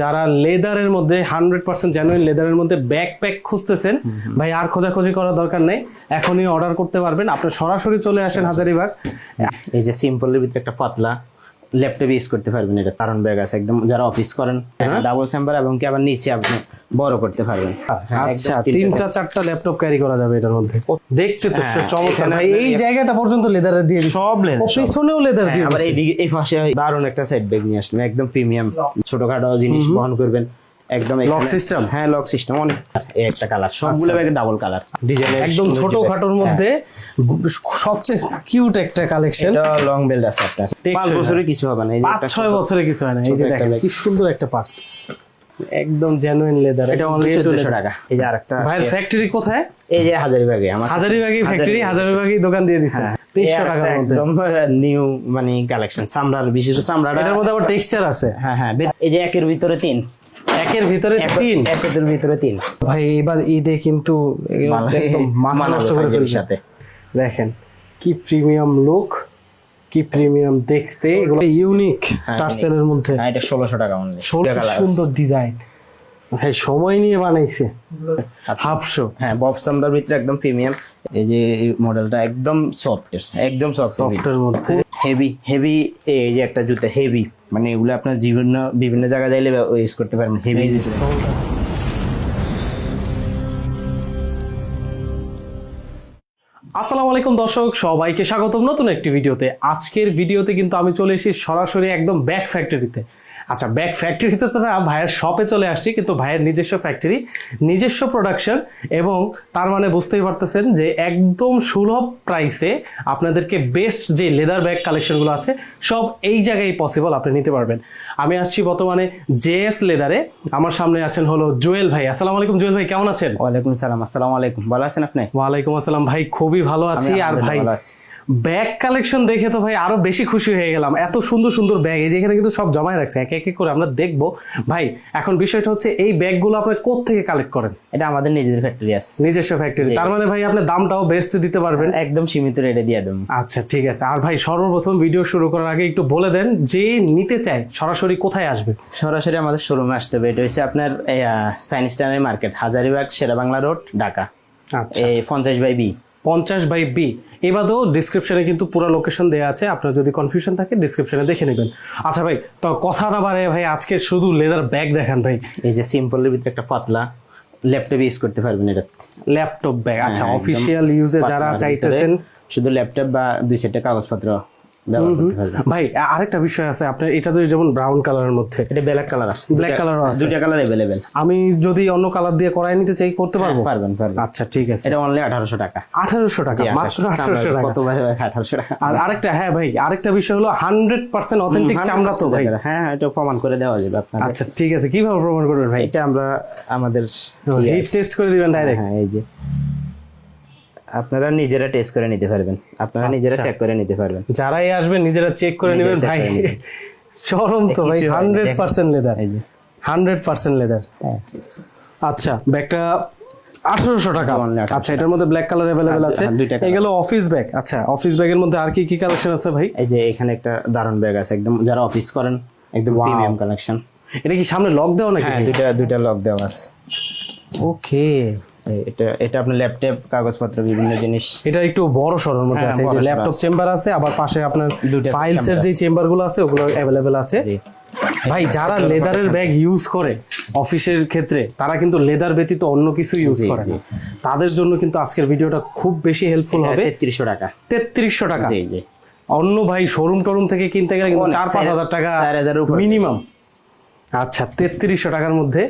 যারা লেদারের মধ্যে হান্ড্রেড পার্সেন্ট জেনুইন লেদারের মধ্যে ব্যাকপ্যাক খুঁজতেছেন ভাই আর খোঁজাখুঁজি করার দরকার নেই এখনই অর্ডার করতে পারবেন। আপনি সরাসরি চলে আসেন হাজারিবাগ। এই যে সিম্পলের ভিতরে একটা পাতলা ল্যাপটপ ইউজ করতে পারবেন এটা কারণ ব্যাগ আছে একদম যারা অফিস করেন ডাবল চেম্বার এবং কি আবার নিচে আপনি বড় করতে পারবেন হ্যাঁ, আচ্ছা তিনটা চারটা ল্যাপটপ ক্যারি করা যাবে এটার মধ্যে। দেখতে তো হ্যাঁ, চমৎকার। ভাই এই জায়গাটা পর্যন্ত লেদারের দিয়ে দিচ্ছে সব সব। পিছনেও লেদার হ্যাঁ, দিয়ে আবার। এইদিকে এই পাশে দারুণ একটা সেট ব্যাগ নিয়ে আসলাম। একদম প্রিমিয়াম ছোটখাটো জিনিস বহন করবেন। একদম এখানে- system? হ্যাঁ লক সিস্টেম অনেক এই একটা কালার সবগুলো ব্যাগে ডাবল কালার ডিজাইন একদম ছোট খাটোর মধ্যে সবচেয়ে কিউট একটা কালেকশন এটা লং বেল্ট আছে আপনার। টেকসই পাঁচ না। বছরে কিছু হবে না। এই যে পাঁচ একটা ছয় ছোট- বছরে কিছু হয় না। এই যে দেখেন কি সুন্দর একটা পার্টস একদম জেনুইন লেদার এটা অনলি চোদ্দশো টাকা। এই যে আরেকটা ভাইয়ের ফ্যাক্টরি কোথায়? এই যে হাজারি ব্যাগে আমার হাজারিবাগি ফ্যাক্টরি হাজারিবাগি দোকান দিয়ে দিছে। হ্যাঁ, টাকার মধ্যে। একদম নিউ মানে কালেকশন চামড়ার বিশেষ চামড়াটা। এটার মধ্যে আবার টেক্সচার আছে। হ্যাঁ হ্যাঁ এই যে একের ভিতরে তিন। একের ভিতরে তিন? একের ভিতরে তিন। ভাই এবার ঈদে কিন্তু একদম মাথা নষ্ট করে সাথে। দেখেন কি প্রিমিয়াম লুক কি প্রিমিয়াম দেখতে? এগুলো ইউনিক হ্যাঁ, টার্সেলের মধ্যে। হ্যাঁ এটা ষোলোশো টাকা অনলি ষোলো সুন্দর ডিজাইন ভাই সময় নিয়ে বানাইছে। হাফশো হ্যাঁ বব ভিতরে একদম প্রিমিয়াম এই যে মডেলটা একদম সফট একদম সফট সফটের মধ্যে। হেভি হেভি এই যে একটা জুতা হেভি মানে এগুলো আপনার বিভিন্ন বিভিন্ন জায়গায় যাইলে ইউজ করতে পারবেন। হেভি আসসালামু আলাইকুম দর্শক, সবাইকে স্বাগতম নতুন একটি ভিডিওতে। আজকের ভিডিওতে কিন্তু আমি চলে এসেছি সরাসরি একদম ব্যাক ফ্যাক্টরিতে আচ্ছা ব্যাক ফ্যাক্টরিতে তো না ভাইয়ের শপে চলে আসছি কিন্তু ভাইয়ের নিজস্ব ফ্যাক্টরি নিজস্ব প্রোডাকশন এবং তার মানে বুঝতেই পারতেছেন যে একদম সুলভ প্রাইসে আপনাদেরকে বেস্ট যে লেদার ব্যাগ কালেকশনগুলো আছে সব এই জায়গায় পসিবল আপনি নিতে পারবেন। আমি আসছি বর্তমানে জেএস লেদারে আমার সামনে আছেন হলো জুয়েল ভাই। আসসালামু আলাইকুম জুয়েল ভাই কেমন আছেন? ওয়ালাইকুম সালাম আসসালামু আলাইকুম ভালো আছেন আপনি? ওয়ালাইকুম আসসালাম ভাই খুবই ভালো আছি আর ভাই ভালো আছি। ব্যাগ কালেকশন দেখে তো ভাই আরও বেশি খুশি হয়ে গেলাম। এত সুন্দর সুন্দর ব্যাগ এই যেখানে কিন্তু সব জমায় রাখছে এক এক করে আমরা দেখব। ভাই এখন বিষয়টা হচ্ছে এই ব্যাগগুলো আপনি থেকে কালেক্ট করেন? এটা আমাদের নিজেদের ফ্যাক্টরি আছে। নিজস্ব ফ্যাক্টরি তার মানে ভাই আপনি দামটাও বেস্ট দিতে পারবেন। একদম সীমিত রেটে দিয়ে দেবো। আচ্ছা ঠিক আছে। আর ভাই সর্বপ্রথম ভিডিও শুরু করার আগে একটু বলে দেন যে নিতে চায় সরাসরি কোথায় আসবে? সরাসরি আমাদের শোরুমে আসতে হবে। এটা হচ্ছে আপনার সাইনিস টাইমের মার্কেট হাজারিবাগ শেরা বাংলা রোড ঢাকা। আচ্ছা। এই পঞ্চাশ বাই বি পঞ্চাশ বাই বি এই বাদেও ডিসক্রিপশানে কিন্তু পুরো লোকেশন দেওয়া আছে। আপনার যদি কনফিউশন থাকে ডিসক্রিপশানে দেখে নেবেন। আচ্ছা ভাই তো কথা না বাড়ে ভাই আজকে শুধু লেদার ব্যাগ দেখান ভাই। এই যে সিম্পলের ভিতরে একটা পাতলা ল্যাপটপ ইউজ করতে পারবেন এটা। ল্যাপটপ ব্যাগ আচ্ছা হ্যাঁ, অফিসিয়াল ইউজে যারা চাইতেছেন। শুধু ল্যাপটপ বা দুই চারটে কাগজপত্র। ভাই আরেকটা বিষয় আছে আপনার এটা তো যেমন ব্রাউন কালারের মধ্যে এটা ব্ল্যাক কালার আছে colour ও আছে। দুইটা কালার অ্যাভেলেবেল আমি যদি অন্য কালার দিয়ে করাই নিতে চাই করতে পারব? পারবেন পারবেন। আচ্ছা ঠিক আছে। এটা অনলি আঠারোশো টাকা। আঠারোশো টাকা মাত্র আঠারোশো টাকা। কতবার আঠারোশো টাকা? আর আরেকটা হ্যাঁ ভাই আরেকটা বিষয় হলো হান্ড্রেড পার্সেন্ট অথেন্টিক চামড়া তো ভাই। হ্যাঁ হ্যাঁ এটা প্রমাণ করে দেওয়া যাবে আচ্ছা ঠিক আছে কীভাবে প্রমাণ করবেন ভাই? এটা আমরা আমাদের হিট টেস্ট করে দিবেন ডাইরেক্ট হ্যাঁ এই যে। আপনারা নিজেরা টেস্ট করে নিতে পারবেন। আপনারা নিজেরা চেক করে নিতে পারবেন। যারাই আসবেন নিজেরা চেক করে নেবেন ভাই। চরম তো ভাই হান্ড্রেড। পার্সেন্ট লেদার এই যে। হান্ড্রেড পার্সেন্ট লেদার আচ্ছা ব্যাগটা আঠারোশো টাকা। Only 1800 আচ্ছা এটার মধ্যে ব্ল্যাক কালার অ্যাভেলেবেল আছে। এগুলো অফিস ব্যাগ আচ্ছা অফিস ব্যাগের মধ্যে আর কি কি কালেকশন আছে ভাই? এই যে এখানে একটা দারুণ ব্যাগ আছে একদম যারা অফিস করেন একদম প্রিমিয়াম কালেকশন এটা কি সামনে লক দেওয়া নাকি হ্যাঁ দুইটা দুইটা লক দেওয়া আছে। ওকে এটা এটা আপনার ল্যাপটপ কাগজপত্র বিভিন্ন জিনিস। এটা একটু বড় সরোর মধ্যে হ্যাঁ, আছে যে ল্যাপটপ চেম্বার আছে। আবার পাশে আপনার দুইটা ফাইলস এর যে চেম্বারগুলো আছে ওগুলো অ্যাভেলেবেল আছে। ভাই যারা লেদারের ব্যাগ ইউজ করে অফিসের ক্ষেত্রে তারা কিন্তু লেদার ব্যতীত অন্য কিছু ইউজ করে না। তাদের জন্য কিন্তু আজকের ভিডিওটা খুব বেশি হেল্পফুল হবে। তেত্রিশশো টাকা। তেত্রিশশো টাকা। অন্য ভাই শোরুম টোরুম থেকে কিনতে গেলে কিন্তু চার পাঁচ হাজার টাকা মিনিমাম আচ্ছা তেত্রিশশো টাকার মধ্যে